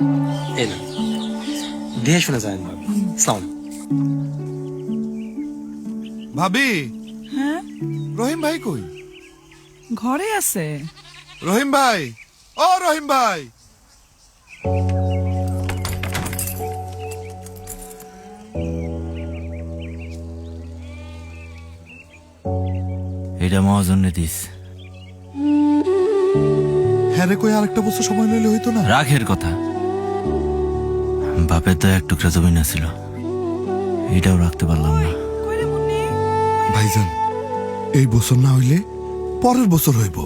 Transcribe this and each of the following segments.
না দেখে শুনে যাবেন ভাবি। সালাম। ভাবি? হ্যাঁ? রহিম ভাই কই? ঘরে আছে। রহিম ভাই? ও রহিম ভাই! এটা মহাজনে দিস। হ্যাঁ রে কই আরেকটা বছর সময় লইলে হইতো না? রাখের কথা। বাপের তো এক টুকরা জমি না ছিল এটাও রাখতে পারলাম না। ভাইজান এই বছর না হইলে পরের বছর হইব।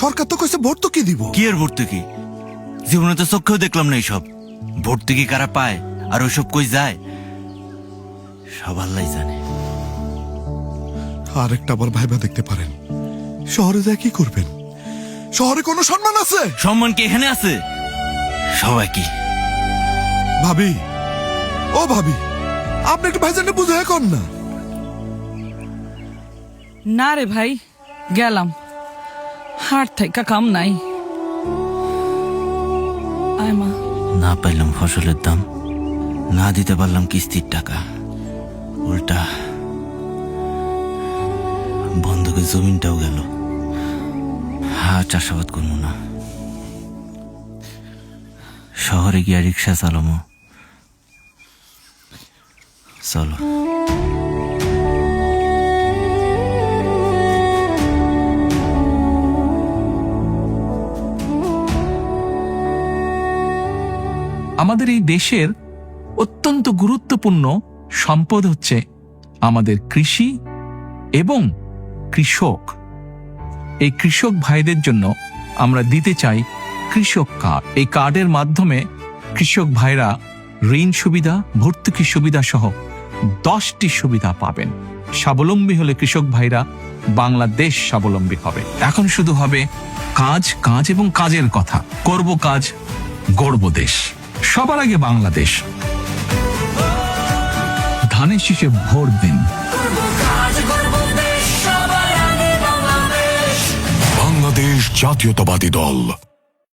সরকার তো কইছে ভোট তো কি দিব। কি এর ভর্তুকি? জীবনে তো চোখেও দেখলাম না এইসব। ভর্তুকি কারা পায় আর ওইসব কই যায়? সব আল্লাহ জানে। আরেকটা আবার ভাইবা দেখতে পারেন। শহরে যা কি করবেন? শহরে কোনো সম্মান আছে? সম্মান কি এখানে আছে? সবাই কি ভাবি। ও ভাবি আপনি একটু ভাইজানকে বুঝে কর না। না রে ভাই গেলাম। হাট থাইকা কাম নাই। আয় মা। না পাইলাম ফসলের দাম না দিতে পারলাম কিস্তির টাকা। উল্টা বন্ধকের জমিনটাও গেল। হ্যাঁ চাষাবাদ করব না। শহরে গিয়া রিক্সা চালামো চলো। আমাদের এই দেশের অত্যন্ত গুরুত্বপূর্ণ সম্পদ হচ্ছে আমাদের কৃষি এবং কৃষক। এই কৃষক ভাইদের জন্য আমরা দিতে চাই কৃষক কার্ড। এই কার্ডের মাধ্যমে কৃষক ভাইরা ঋণ সুবিধা, ভর্তুকি সুবিধা সহ দশটি সুবিধা পাবেন। স্বাবলম্বী হলে কৃষক ভাইরা বাংলাদেশ স্বাবলম্বী হবে। এখন শুধু হবে কাজ কাজ এবং কাজের কথা। করব কাজ, গড়ব দেশ। সবার আগে বাংলাদেশ। ধানের শীষে ভোট দিন। বাংলাদেশ জাতীয়তাবাদী দল।